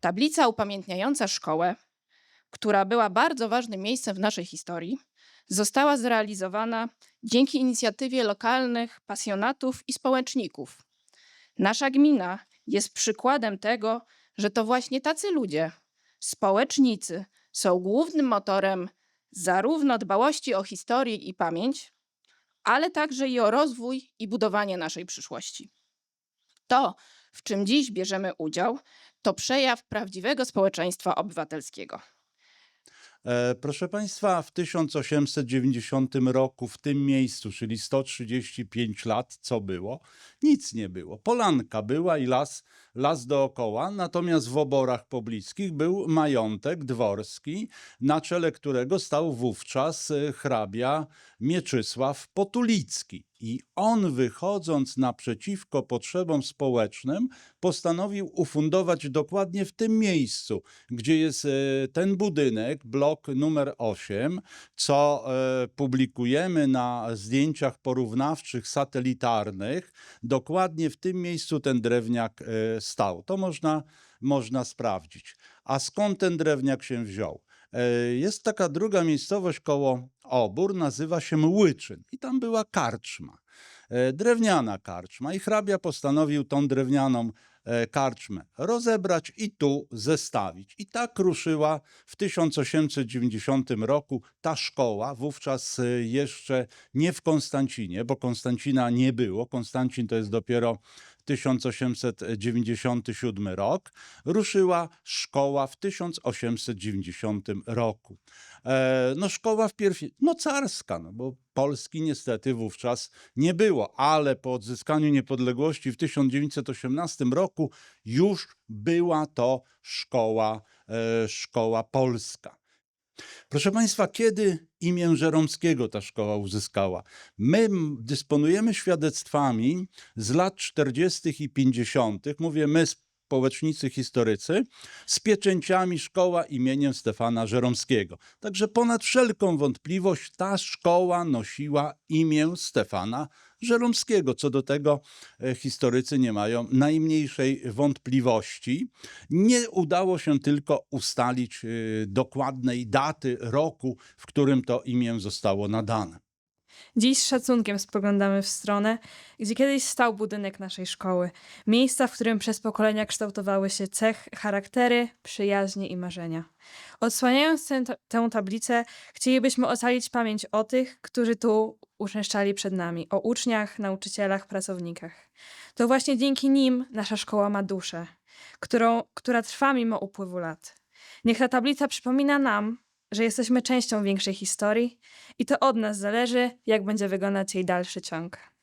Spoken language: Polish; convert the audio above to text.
Tablica upamiętniająca szkołę, która była bardzo ważnym miejscem w naszej historii, została zrealizowana dzięki inicjatywie lokalnych pasjonatów i społeczników. Nasza gmina jest przykładem tego, że to właśnie tacy ludzie, społecznicy, są głównym motorem zarówno dbałości o historię i pamięć, ale także i o rozwój i budowanie naszej przyszłości. To, w czym dziś bierzemy udział, to przejaw prawdziwego społeczeństwa obywatelskiego. E, Proszę Państwa, w 1890 roku w tym miejscu, czyli 135 lat, co było? Nic nie było. Polanka była i las, las dookoła, natomiast w oborach pobliskich był majątek dworski, na czele którego stał wówczas hrabia Mieczysław Potulicki. I on, wychodząc naprzeciwko potrzebom społecznym, postanowił ufundować dokładnie w tym miejscu, gdzie jest e, ten budynek, blok numer 8, co e, publikujemy na zdjęciach porównawczych satelitarnych. Dokładnie w tym miejscu ten drewniak e, stał. To można, można sprawdzić. A skąd ten drewniak się wziął? Jest taka druga miejscowość koło Obór, nazywa się Młyczyn i tam była karczma, e, drewniana karczma i hrabia postanowił tą drewnianą e, karczmę rozebrać i tu zestawić. I tak ruszyła w 1890 roku ta szkoła, wówczas e, jeszcze nie w Konstancinie, bo Konstancina nie było. Konstancin to jest dopiero 1897 rok. Ruszyła szkoła w 1890 roku. E, no szkoła wpierw, no carska, no bo Polski niestety wówczas nie było, ale po odzyskaniu niepodległości w 1918 roku już była to szkoła, e, szkoła polska. Proszę Państwa, kiedy imię Żeromskiego ta szkoła uzyskała? My dysponujemy świadectwami z lat 40. i 50., mówię my, społecznicy historycy, z pieczęciami szkoła imieniem Stefana Żeromskiego. Także ponad wszelką wątpliwość ta szkoła nosiła imię Stefana Żeromskiego. Co do tego e, historycy nie mają najmniejszej wątpliwości. Nie udało się tylko ustalić e, dokładnej daty roku, w którym to imię zostało nadane. Dziś z szacunkiem spoglądamy w stronę, gdzie kiedyś stał budynek naszej szkoły. Miejsca, w którym przez pokolenia kształtowały się cech, charaktery, przyjaźnie i marzenia. Odsłaniając tę, tę tablicę, chcielibyśmy ocalić pamięć o tych, którzy tu uczęszczali przed nami, o uczniach, nauczycielach, pracownikach. To właśnie dzięki nim nasza szkoła ma duszę, którą, która trwa mimo upływu lat. Niech ta tablica przypomina nam, że jesteśmy częścią większej historii i to od nas zależy, jak będzie wyglądać jej dalszy ciąg.